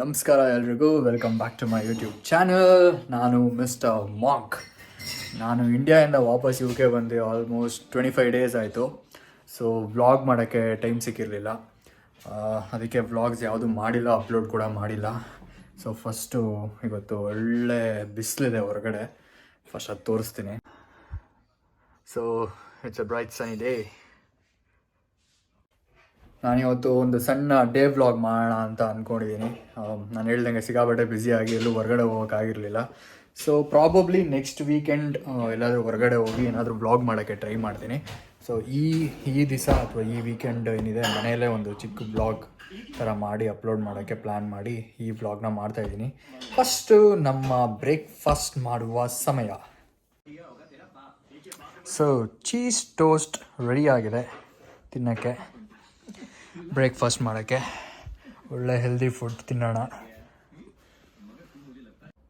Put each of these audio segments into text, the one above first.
ನಮಸ್ಕಾರ ಎಲ್ರಿಗೂ. Welcome back to my YouTube channel ನಾನು ಮಿಸ್ಟರ್ ಮಾಕ್ ನಾನು ಇಂಡಿಯಾಯಿಂದ ವಾಪಸ್ ಯು ಕೆ ಬಂದು ಆಲ್ಮೋಸ್ಟ್ ಟ್ವೆಂಟಿ ಫೈವ್ ಡೇಸ್ ಆಯಿತು. ಸೊ ವ್ಲಾಗ್ ಮಾಡೋಕ್ಕೆ ಟೈಮ್ ಸಿಕ್ಕಿರಲಿಲ್ಲ. ಅದಕ್ಕೆ ವ್ಲಾಗ್ಸ್ ಯಾವುದು ಮಾಡಿಲ್ಲ ಅಪ್ಲೋಡ್ ಕೂಡ ಮಾಡಿಲ್ಲ. ಸೊ ಫಸ್ಟು ಇವತ್ತು ಒಳ್ಳೆ ಬಿಸಿಲಿದೆ ಹೊರಗಡೆ. ಫಸ್ಟ್ ಅದು ತೋರಿಸ್ತೀನಿ. So it's a bright sunny day ನಾನಿವತ್ತು ಒಂದು ಸಣ್ಣ ಡೇ ವ್ಲಾಗ್ ಮಾಡೋಣ ಅಂತ ಅಂದ್ಕೊಂಡಿದ್ದೀನಿ ನಾನು ಹೇಳ್ದಂಗೆ ಸಿಗಾಬಟ್ಟೆ ಬ್ಯುಸಿಯಾಗಿ ಎಲ್ಲೂ ಹೊರಗಡೆ ಹೋಗೋಕ್ಕಾಗಿರಲಿಲ್ಲ ಸೊ ಪ್ರಾಬಬ್ಲಿ ನೆಕ್ಸ್ಟ್ ವೀಕೆಂಡ್ ಎಲ್ಲಾದರೂ ಹೊರಗಡೆ ಹೋಗಿ ಏನಾದರೂ ಬ್ಲಾಗ್ ಮಾಡೋಕ್ಕೆ ಟ್ರೈ ಮಾಡ್ತೀನಿ. ಸೊ ಈ ಈ ದಿವಸ ಅಥವಾ ಈ ವೀಕೆಂಡ್ ಏನಿದೆ, ಮನೆಯಲ್ಲೇ ಒಂದು ಚಿಕ್ಕ ಬ್ಲಾಗ್ ಥರ ಮಾಡಿ ಅಪ್ಲೋಡ್ ಮಾಡೋಕ್ಕೆ ಪ್ಲ್ಯಾನ್ ಮಾಡಿ ಈ ವ್ಲಾಗ್ನ ಮಾಡ್ತಾಯಿದ್ದೀನಿ ಫಸ್ಟು ನಮ್ಮ ಬ್ರೇಕ್ಫಾಸ್ಟ್ ಮಾಡುವ ಸಮಯ. ಸೊ ಚೀಸ್ ಟೋಸ್ಟ್ ರೆಡಿ ಆಗಿದೆ ತಿನ್ನೋಕ್ಕೆ. ಬ್ರೇಕ್ಫಾಸ್ಟ್ ಮಾಡೋಕ್ಕೆ. ಒಳ್ಳೆ ಹೆಲ್ದಿ ಫುಡ್ ತಿನ್ನೋಣ.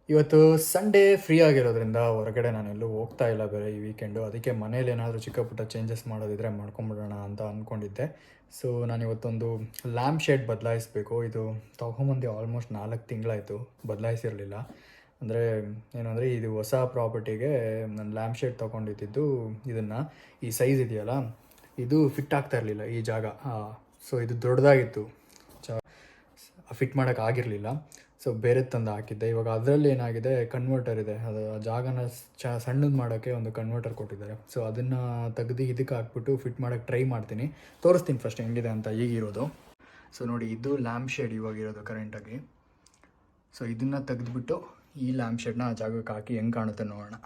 ಇವತ್ತು ಸಂಡೇ ಫ್ರೀ ಆಗಿರೋದ್ರಿಂದ ಹೊರಗಡೆ ನಾನು ಎಲ್ಲೂ ಹೋಗ್ತಾ ಇಲ್ಲ ಬೇರೆ ಈ ವೀಕೆಂಡು ಅದಕ್ಕೆ ಮನೇಲಿ ಏನಾದರೂ ಚಿಕ್ಕ ಪುಟ್ಟ ಚೇಂಜಸ್ ಮಾಡೋದಿದ್ರೆ ಮಾಡ್ಕೊಂಬಿಡೋಣ ಅಂತ ಅಂದ್ಕೊಂಡಿದ್ದೆ ಸೊ ನಾನು ಇವತ್ತೊಂದು ಲ್ಯಾಂಪ್ ಶೇಡ್ ಬದಲಾಯಿಸಬೇಕು. ಇದು ತಗೊಂಬಂದು ಆಲ್ಮೋಸ್ಟ್ ನಾಲ್ಕು ತಿಂಗಳಾಯಿತು. ಬದಲಾಯಿಸಿರಲಿಲ್ಲ. ಅಂದರೆ ಏನಂದರೆ ಇದು ಹೊಸ ಪ್ರಾಪರ್ಟಿಗೆ ನಾನು ಲ್ಯಾಂಪ್ ಶೇಡ್ ತೊಗೊಂಡಿದ್ದು ಇದನ್ನು. ಈ ಸೈಜ್ ಇದೆಯಲ್ಲ? ಇದು ಫಿಟ್ ಆಗ್ತಾ ಇರಲಿಲ್ಲ ಈ ಜಾಗ. ಸೊ ಇದು ದೊಡ್ಡದಾಗಿತ್ತು. ಚ ಫಿಟ್ ಮಾಡೋಕೆ ಆಗಿರಲಿಲ್ಲ. ಸೊ ಬೇರೆ ತಂದು ಹಾಕಿದ್ದೆ. ಇವಾಗ ಅದರಲ್ಲಿ ಏನಾಗಿದೆ ಕನ್ವರ್ಟರ್ ಇದೆ. ಅದು ಆ ಜಾಗನ ಚ, ಸಣ್ಣದು ಮಾಡೋಕ್ಕೆ ಒಂದು ಕನ್ವರ್ಟರ್ ಕೊಟ್ಟಿದ್ದಾರೆ. ಸೊ ಅದನ್ನು ತೆಗ್ದು ಇದಕ್ಕೆ ಹಾಕ್ಬಿಟ್ಟು ಫಿಟ್ ಮಾಡೋಕ್ಕೆ ಟ್ರೈ ಮಾಡ್ತೀನಿ. ತೋರಿಸ್ತೀನಿ ಫಸ್ಟ್ ಹೆಂಗಿದೆ ಅಂತ ಈಗಿರೋದು. ಸೊ ನೋಡಿ, ಇದು ಲ್ಯಾಂಪ್ ಶೇಡ್ ಇವಾಗಿರೋದು ಕರೆಂಟಾಗಿ ಸೊ ಇದನ್ನು ತೆಗೆದುಬಿಟ್ಟು ಈ ಲ್ಯಾಂಪ್ ಶೇಡ್ನ ಆ ಜಾಗಕ್ಕೆ ಹಾಕಿ ಹೆಂಗೆ ಕಾಣುತ್ತೆ ನೋಡೋಣ.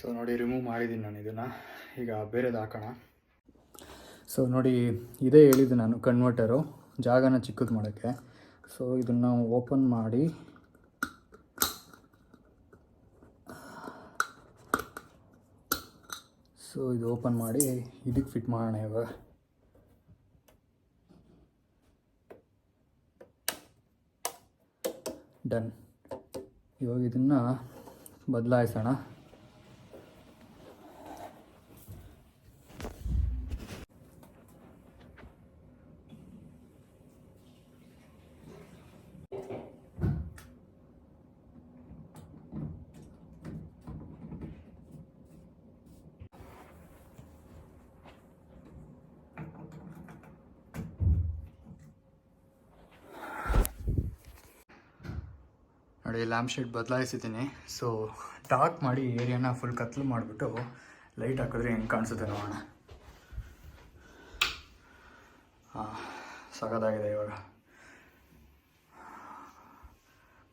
ಸೊ ನೋಡಿ ರಿಮೂವ್ ಮಾಡಿದ್ದೀನಿ ನಾನು ಇದನ್ನು. ಈಗ ಬೇರೆದು ಹಾಕೋಣ. ಸೊ ನೋಡಿ, ಇದೇ ಹೇಳಿದ್ದು ನಾನು ಕನ್ವರ್ಟರು ಜಾಗನ ಚಿಕ್ಕದು ಮಾಡೋಕ್ಕೆ. ಸೊ ಇದನ್ನು ಓಪನ್ ಮಾಡಿ. ಸೊ ಇದು ಓಪನ್ ಮಾಡಿ, ಇದಕ್ಕೆ ಫಿಟ್ ಮಾಡೋಣ ಇವಾಗ. ಡನ್ ಇವಾಗ ಇದನ್ನು ಬದಲಾಯಿಸೋಣ. ನೋಡಿ ಲ್ಯಾಂಪ್ ಶೇಡ್ ಬದಲಾಯಿಸಿದ್ದೀನಿ. ಸೊ ಡಾರ್ಕ್ ಮಾಡಿ ಏರಿಯಾನ ಫುಲ್ ಕತ್ಲು ಮಾಡಿಬಿಟ್ಟು ಲೈಟ್ ಹಾಕಿದ್ರೆ ಹೆಂಗೆ ಕಾಣಿಸುತ್ತೆ ನೋಡೋಣ. ಹಾಂ ಸಗದಾಗಿದೆ ಇವಾಗ.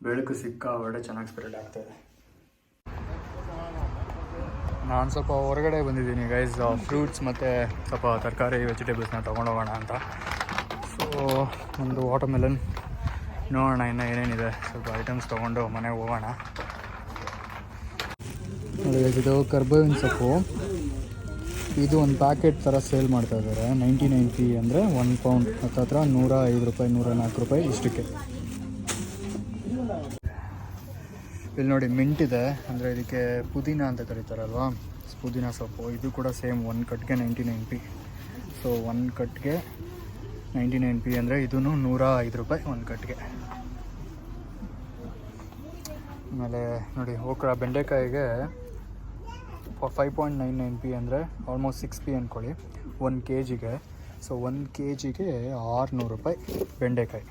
ಬೆಳಕು ಸಿಕ್ಕಾಬಟ್ಟೆ ಚೆನ್ನಾಗಿ ಸ್ಪ್ರೆಡ್ ಆಗ್ತಾಯಿದೆ ನಾನು ಸ್ವಲ್ಪ ಹೊರಗಡೆ ಬಂದಿದ್ದೀನಿ ಗೈಸ್ ಫ್ರೂಟ್ಸ್ ಮತ್ತು ಸ್ವಲ್ಪ ತರಕಾರಿ ವೆಜಿಟೇಬಲ್ಸ್ನ ತೊಗೊಂಡೋಗೋಣ ಅಂತ. ಸೊ ಒಂದು ವಾಟರ್ಮೆಲನ್ ನೋಡೋಣ, ಇನ್ನು ಏನೇನಿದೆ. ಸ್ವಲ್ಪ ಐಟಮ್ಸ್ ತೊಗೊಂಡು ಮನೆಗೆ ಹೋಗೋಣ. ಇದು ಕರ್ಬೇವಿನ ಸೊಪ್ಪು. ಇದು ಒಂದು ಪ್ಯಾಕೆಟ್ ಥರ ಸೇಲ್ ಮಾಡ್ತಾ ಇದ್ದಾರೆ ನೈಂಟಿ ನೈನ್ ಪಿ ಅಂದರೆ ಒನ್ ಪೌಂಡ್ ಹತ್ರ ನೂರ ಐದು ರೂಪಾಯಿ ನೂರ ನಾಲ್ಕು ರೂಪಾಯಿ ಇಷ್ಟಕ್ಕೆ. ಇಲ್ಲಿ ನೋಡಿ ಮಿಂಟ್ ಇದೆ. ಅಂದರೆ ಇದಕ್ಕೆ ಪುದೀನ ಅಂತ ಕರೀತಾರಲ್ವಾ? ಪುದೀನ ಸೊಪ್ಪು. ಇದು ಕೂಡ ಸೇಮ್ ಒನ್ ಕಟ್ಗೆ ninety nine P so one ಕಟ್ಗೆ ನೈಂಟಿ ನೈನ್ ಪಿ ಅಂದರೆ ಇದೂ ನೂರ ಐದು ರೂಪಾಯಿ ಒಂದು ಕಟ್ಟಿಗೆ. ಆಮೇಲೆ ನೋಡಿ, okra ಬೆಂಡೆಕಾಯಿಗೆ five point nine nine P ಅಂದರೆ ಆಲ್ಮೋಸ್ಟ್ ಸಿಕ್ಸ್ ಪಿ ಅಂದ್ಕೊಳ್ಳಿ ಒಂದು ಕೆ ಜಿಗೆ ಸೊ ಒಂದು ಕೆ ಜಿಗೆ ಆರುನೂರು ರೂಪಾಯಿ ಬೆಂಡೆಕಾಯಿ.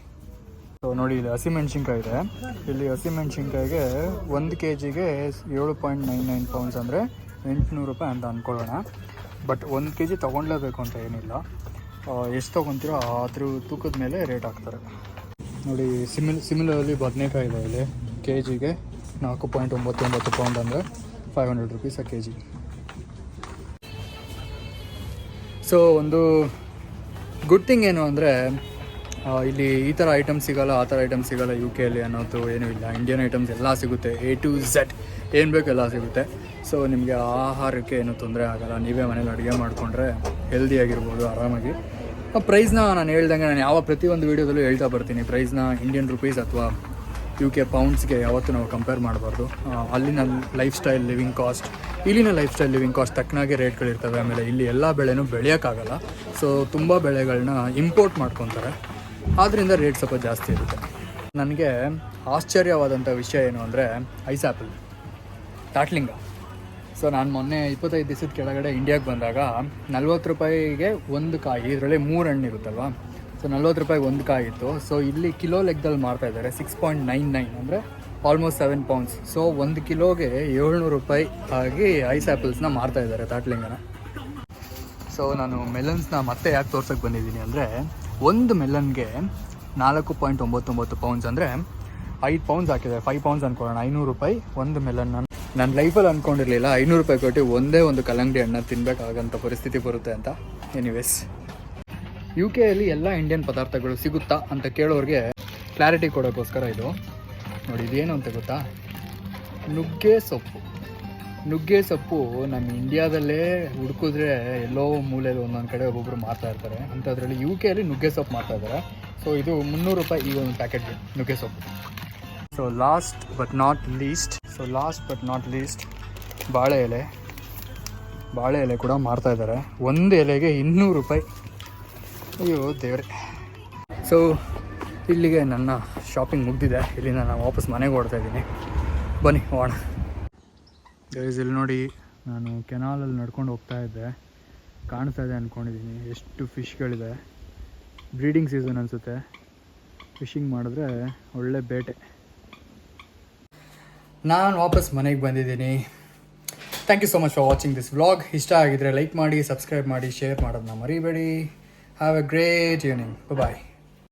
ಸೊ ನೋಡಿ, ಇಲ್ಲಿ ಹಸಿಮೆಣ್ಸಿನ್ಕಾಯಿ ಇದೆ. ಇಲ್ಲಿ ಹಸಿಮೆಣ್ಸಿನ್ಕಾಯಿಗೆ ಒಂದು ಕೆ ಜಿಗೆ ಏಳು ಪಾಯಿಂಟ್ ನೈನ್ ನೈನ್ ಪೌಂಡ್ಸ್ ಅಂದರೆ ಎಂಟುನೂರು ರೂಪಾಯಿ ಅಂತ ಅಂದ್ಕೊಳ್ಳೋಣ ಬಟ್ ಒಂದು ಕೆ ಜಿ ತೊಗೊಳ್ಲೇಬೇಕು ಅಂತ ಏನಿಲ್ಲ. ಎಷ್ಟು ತೊಗೊತೀರೋ ಅದ್ರ ತೂಕದ ಮೇಲೆ ರೇಟ್ ಹಾಕ್ತಾರೆ. ನೋಡಿ, ಸಿಮಿಲ್ ಸಿಮಿಲರ್ಲಿ ಬದನೇಕಾಯಿ ಇದೆ ಇಲ್ಲಿ ಕೆ ಜಿಗೆ ನಾಲ್ಕು ಪಾಯಿಂಟ್ ಒಂಬತ್ತೊಂಬತ್ತು ಒಂಬತ್ತು ಪೌಂಡ್ ಅಂದರೆ ಫೈವ್ ಹಂಡ್ರೆಡ್ ರುಪೀಸ್ ಆ ಕೆ ಜಿ ಸೊ ಒಂದು ಗುಡ್ ಥಿಂಗ್ ಏನು ಅಂದರೆ ಇಲ್ಲಿ ಈ ಥರ ಐಟಮ್ ಸಿಗೋಲ್ಲ, ಆ ಥರ ಐಟಮ್ ಸಿಗೋಲ್ಲ ಯು ಕೆಯಲ್ಲಿ ಅನ್ನೋದು ಏನೂ ಇಲ್ಲ. ಇಂಡಿಯನ್ ಐಟಮ್ಸ್ ಎಲ್ಲ ಸಿಗುತ್ತೆ ಎ ಟು ಝೆಡ್ ಏನು ಬೇಕು ಎಲ್ಲ ಸಿಗುತ್ತೆ. ಸೊ ನಿಮಗೆ ಆಹಾರಕ್ಕೆ ಏನೂ ತೊಂದರೆ ಆಗೋಲ್ಲ. ನೀವೇ ಮನೇಲಿ ಅಡುಗೆ ಮಾಡಿಕೊಂಡ್ರೆ ಹೆಲ್ದಿಯಾಗಿರ್ಬೋದು ಆರಾಮಾಗಿ. ಪ್ರೈಸ್ನ ನಾನು ಹೇಳ್ದಂಗೆ ನಾನು ಯಾವ ಪ್ರತಿಯೊಂದು ವೀಡಿಯೋದಲ್ಲೂ ಹೇಳ್ತಾ ಬರ್ತೀನಿ. ಪ್ರೈಸ್ನ ಇಂಡಿಯನ್ ರುಪೀಸ್ ಅಥವಾ ಯು ಕೆ ಪೌಂಡ್ಸ್ಗೆ ಯಾವತ್ತೂ ನಾವು ಕಂಪೇರ್ ಮಾಡಬಾರ್ದು. ಅಲ್ಲಿನ ಲೈಫ್ ಸ್ಟೈಲ್ ಲಿವಿಂಗ್ ಕಾಸ್ಟ್ ಇಲ್ಲಿನ ಲೈಫ್ ಸ್ಟೈಲ್ ಲಿವಿಂಗ್ ಕಾಸ್ಟ್ ತಕ್ಕನಾಗೆ ರೇಟ್ಗಳಿರ್ತವೆ ಆಮೇಲೆ ಇಲ್ಲಿ ಎಲ್ಲ ಬೆಳೆನೂ ಬೆಳೆಯೋಕ್ಕಾಗಲ್ಲ. ಸೊ ತುಂಬ ಬೆಳೆಗಳನ್ನ ಇಂಪೋರ್ಟ್ ಮಾಡ್ಕೊತಾರೆ. ಆದ್ದರಿಂದ ರೇಟ್ ಸ್ವಲ್ಪ ಜಾಸ್ತಿ ಇರುತ್ತೆ. ನನಗೆ ಆಶ್ಚರ್ಯವಾದಂಥ ವಿಷಯ ಏನು ಅಂದರೆ ಐಸ್ ಆ್ಯಪಲ್ ತಾಟ್ಲಿಂಗ ಸೊ ನಾನು ಮೊನ್ನೆ ಇಪ್ಪತ್ತೈದು ದಿವಸದ ಕೆಳಗಡೆ ಇಂಡಿಯಾಗೆ ಬಂದಾಗ ನಲ್ವತ್ತು ರೂಪಾಯಿಗೆ ಒಂದು ಕಾಯಿ, ಇದರಲ್ಲಿ ಮೂರು ಹಣ್ಣು ಇರುತ್ತಲ್ವ? ಸೊ ನಲ್ವತ್ತು ರೂಪಾಯಿಗೆ ಒಂದು ಕಾಯಿ ಇತ್ತು. ಸೊ ಇಲ್ಲಿ ಕಿಲೋ ಲೆಕ್ಕದಲ್ಲಿ ಮಾರ್ತಾ ಇದ್ದಾರೆ. ಸಿಕ್ಸ್ ಪಾಯಿಂಟ್ ನೈನ್ ನೈನ್ ಅಂದರೆ ಆಲ್ಮೋಸ್ಟ್ ಸೆವೆನ್ ಪೌಂಡ್ಸ್ ಸೊ ಒಂದು ಕಿಲೋಗೆ ಏಳ್ನೂರು ರೂಪಾಯಿ ಆಗಿ ಐಸ್ ಆ್ಯಪಲ್ಸ್ನ ಮಾರ್ತಾ ಇದ್ದಾರೆ ತಾಟ್ಲಿಂಗನ ಸೊ ನಾನು ಮೆಲನ್ಸ್ನ ಮತ್ತೆ ಯಾಕೆ ತೋರ್ಸಕ್ಕೆ ಬಂದಿದ್ದೀನಿ ಅಂದರೆ, ಒಂದು ಮೆಲನ್ಗೆ ನಾಲ್ಕು ಪಾಯಿಂಟ್ ಒಂಬತ್ತೊಂಬತ್ತು ಪೌಂಡ್ಸ್ ಅಂದರೆ ಐದು ಪೌಂಡ್ಸ್ ಹಾಕಿದ್ದಾರೆ. ಫೈವ್ ಪೌಂಡ್ಸ್ ಅಂದ್ಕೊಳ್ಳೋಣ ಐನೂರು ರೂಪಾಯಿ ಒಂದು ಮೆಲನ್ ನಾನು ಲೈಫಲ್ಲಿ ಅಂದ್ಕೊಂಡಿರಲಿಲ್ಲ ಐನೂರು ರೂಪಾಯಿ ಕೊಟ್ಟು ಒಂದೇ ಒಂದು ಕಲ್ಲಂಗಡಿ ಹಣ್ಣು ತಿನ್ನಬೇಕಾಗಂಥ ಪರಿಸ್ಥಿತಿ ಬರುತ್ತೆ ಅಂತ. ಎನಿವೇಸ್ ಯು ಕೆಯಲ್ಲಿ ಎಲ್ಲ ಇಂಡಿಯನ್ ಪದಾರ್ಥಗಳು ಸಿಗುತ್ತಾ ಅಂತ ಕೇಳೋರಿಗೆ ಕ್ಲಾರಿಟಿ ಕೊಡೋಕ್ಕೋಸ್ಕರ ಇದು. ನೋಡಿ, ಇದೇನು ಅಂತ ಗೊತ್ತಾ? ನುಗ್ಗೆ ಸೊಪ್ಪು. ನುಗ್ಗೆ ಸೊಪ್ಪು ನಮ್ಮ ಇಂಡಿಯಾದಲ್ಲೇ ಹುಡುಕಿದ್ರೆ ಎಲ್ಲೋ ಮೂಲೆಯಲ್ಲಿ ಒಂದೊಂದು ಕಡೆ ಒಬ್ಬೊಬ್ರು ಮಾರ್ತಾ ಇರ್ತಾರೆ. ಅಂಥದ್ರಲ್ಲಿ ಯು ಕೆಯಲ್ಲಿ ನುಗ್ಗೆ ಸೊಪ್ಪು ಮಾಡ್ತಾ ಇದ್ದಾರೆ ಸೊ ಇದು ಮುನ್ನೂರು ರೂಪಾಯಿ ಈ ಒಂದು ಪ್ಯಾಕೆಟ್ ನುಗ್ಗೆ ಸೊಪ್ಪು. So last but not least so last but not least ಬಾಳೆ ಎಲೆ. ಬಾಳೆ ಎಲೆ ಕೂಡ ಮಾರ್ತಾ ಇದ್ದಾರೆ. ಒಂದು ಎಲೆಗೆ ಇನ್ನೂರು ರೂಪಾಯಿ. ಅಯ್ಯೋ, ದೇವ್ರೆ. ಸೊ ಇಲ್ಲಿಗೆ ನನ್ನ ಶಾಪಿಂಗ್ ಮುಗ್ದಿದೆ. ಇಲ್ಲಿಂದ ನಾನು ವಾಪಸ್ ಮನೆಗೆ ಓಡ್ತಾ ಇದ್ದೀನಿ. ಬನ್ನಿ, ಹೋಗೋಣ. ಗೈಸ್ ಇಲ್ಲಿ ನೋಡಿ, ನಾನು ಕೆನಾಲಲ್ಲಿ ನಡ್ಕೊಂಡು ಹೋಗ್ತಾ ಇದ್ದೆ. ಕಾಣ್ತಾ ಇದೆ ಅಂದ್ಕೊಂಡಿದ್ದೀನಿ ಎಷ್ಟು ಫಿಶ್ಗಳಿದೆ ಬ್ರೀಡಿಂಗ್ ಸೀಸನ್ ಅನಿಸುತ್ತೆ. ಫಿಶಿಂಗ್ ಮಾಡಿದ್ರೆ ಒಳ್ಳೆ ಬೇಟೆ. ನಾನು ವಾಪಸ್ ಮನೆಗೆ ಬಂದಿದ್ದೀನಿ. Thank you so much for watching this vlog ಇಷ್ಟ ಆಗಿದ್ರೆ ಲೈಕ್ ಮಾಡಿ ಸಬ್ಸ್ಕ್ರೈಬ್ ಮಾಡಿ ಶೇರ್ ಮಾಡೋದನ್ನ ಮರಿಬೇಡಿ. Have a great evening bye